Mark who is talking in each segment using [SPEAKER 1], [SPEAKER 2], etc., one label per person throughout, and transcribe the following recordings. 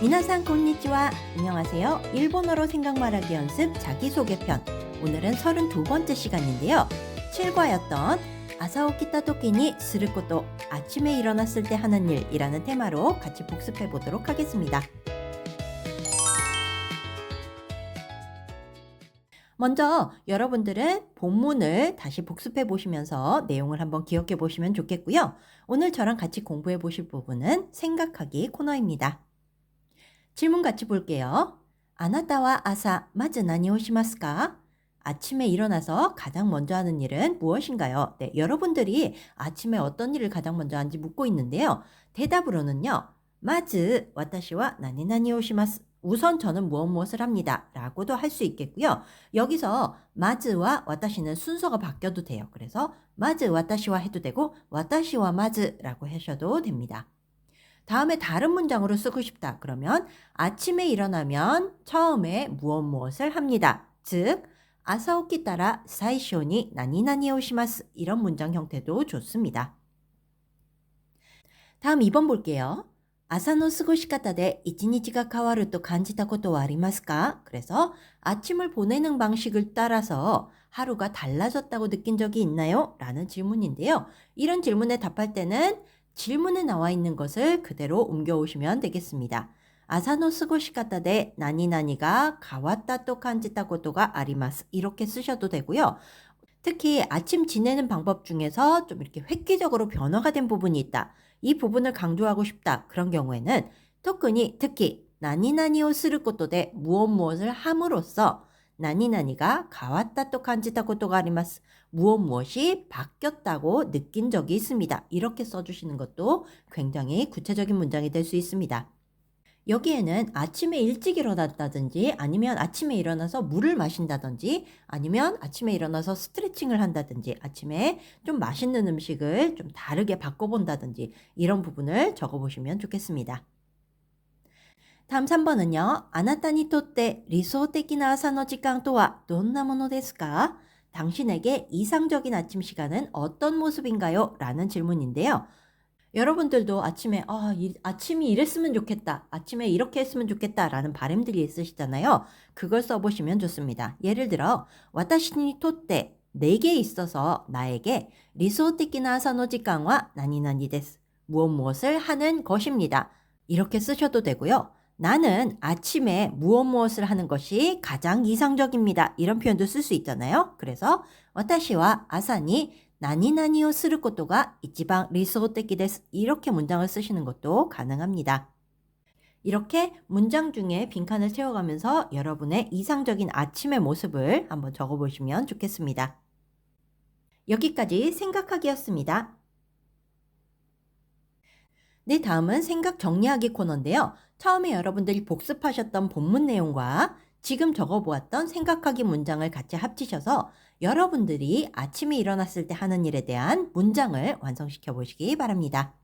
[SPEAKER 1] 미나상 곤니치와 안녕하세요. 일본어로 생각 말하기 연습 자기소개편. 오늘은 32번째 시간인데요. 7과였던 아사오키타 토끼니 스르코토 아침에 일어났을 때 하는 일이라는 테마로 같이 복습해 보도록 하겠습니다. 먼저 여러분들은 본문을 다시 복습해 보시면서 내용을 한번 기억해 보시면 좋겠고요. 오늘 저랑 같이 공부해 보실 부분은 생각하기 코너입니다. 질문 같이 볼게요. 아나타와 아사 마즈 나니 오시마스까? 아침에 일어나서 가장 먼저 하는 일은 무엇인가요? 네, 여러분들이 아침에 어떤 일을 가장 먼저 하는지 묻고 있는데요. 대답으로는요. 마즈 와타시와 나니 나니 오시마스. 우선 저는 무엇 무엇을 합니다. 라고도 할 수 있겠고요. 여기서 마즈와 와타시는 순서가 바뀌어도 돼요. 그래서 마즈 와타시와 해도 되고 와타시와 마즈라고 하셔도 됩니다. 다음에 다른 문장으로 쓰고 싶다. 그러면 아침에 일어나면 처음에 무엇 무엇을 합니다. 즉, 아사오키 따라 사이쇼니 나니나니 오시마스 이런 문장 형태도 좋습니다. 다음 2번 볼게요. 아사노 쓰고시카타데 이치니치가 카와르토 간지타코토 와리마스까? 그래서 아침을 보내는 방식을 따라서 하루가 달라졌다고 느낀 적이 있나요? 라는 질문인데요. 이런 질문에 답할 때는 질문에 나와 있는 것을 그대로 옮겨오시면 되겠습니다. 아사노 쓰고 싶었다데 나니나니가 가왔다 똑한짓다 것도가 아리마스 이렇게 쓰셔도 되고요. 특히 아침 지내는 방법 중에서 좀 이렇게 획기적으로 변화가 된 부분이 있다. 이 부분을 강조하고 싶다. 그런 경우에는 토크니 특히 나니나니오 쓰를 것도 대 무엇 무엇을 함으로써 나니나니가 가왔다 또 간지다 고도가 아리마스 무엇 무엇이 바뀌었다고 느낀 적이 있습니다. 이렇게 써주시는 것도 굉장히 구체적인 문장이 될 수 있습니다. 여기에는 아침에 일찍 일어났다든지 아니면 아침에 일어나서 물을 마신다든지 아니면 아침에 일어나서 스트레칭을 한다든지 아침에 좀 맛있는 음식을 좀 다르게 바꿔본다든지 이런 부분을 적어보시면 좋겠습니다. 다음 3번은요. 아나타니토때 리소테키나 아사노지강 또와 돈나모노데스까? 당신에게 이상적인 아침 시간은 어떤 모습인가요? 라는 질문인데요. 여러분들도 아침에 아, 이, 아침이 이랬으면 좋겠다. 아침에 이렇게 했으면 좋겠다라는 바램들이 있으시잖아요. 그걸 써 보시면 좋습니다. 예를 들어 와타시니 토때 내게 있어서 나에게 리소티키나 사노지강과 나니나니 데스 무엇 무엇을 하는 것입니다. 이렇게 쓰셔도 되고요. 나는 아침에 무엇 무엇을 하는 것이 가장 이상적입니다. 이런 표현도 쓸 수 있잖아요. 그래서 私와 아사니 나니나니오 쓰를 것도가 이지방 리소떼끼데스 이렇게 문장을 쓰시는 것도 가능합니다. 이렇게 문장 중에 빈칸을 채워가면서 여러분의 이상적인 아침의 모습을 한번 적어보시면 좋겠습니다. 여기까지 생각하기였습니다. 네, 다음은 생각 정리하기 코너인데요. 처음에 여러분들이 복습하셨던 본문 내용과 지금 적어보았던 생각하기 문장을 같이 합치셔서 여러분들이 아침에 일어났을 때 하는 일에 대한 문장을 완성시켜 보시기 바랍니다.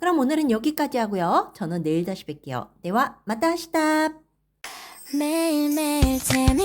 [SPEAKER 1] 그럼 오늘은 여기까지 하고요. 저는 내일 다시 뵐게요. 네와 마타 시다
[SPEAKER 2] 매일매일 재밌게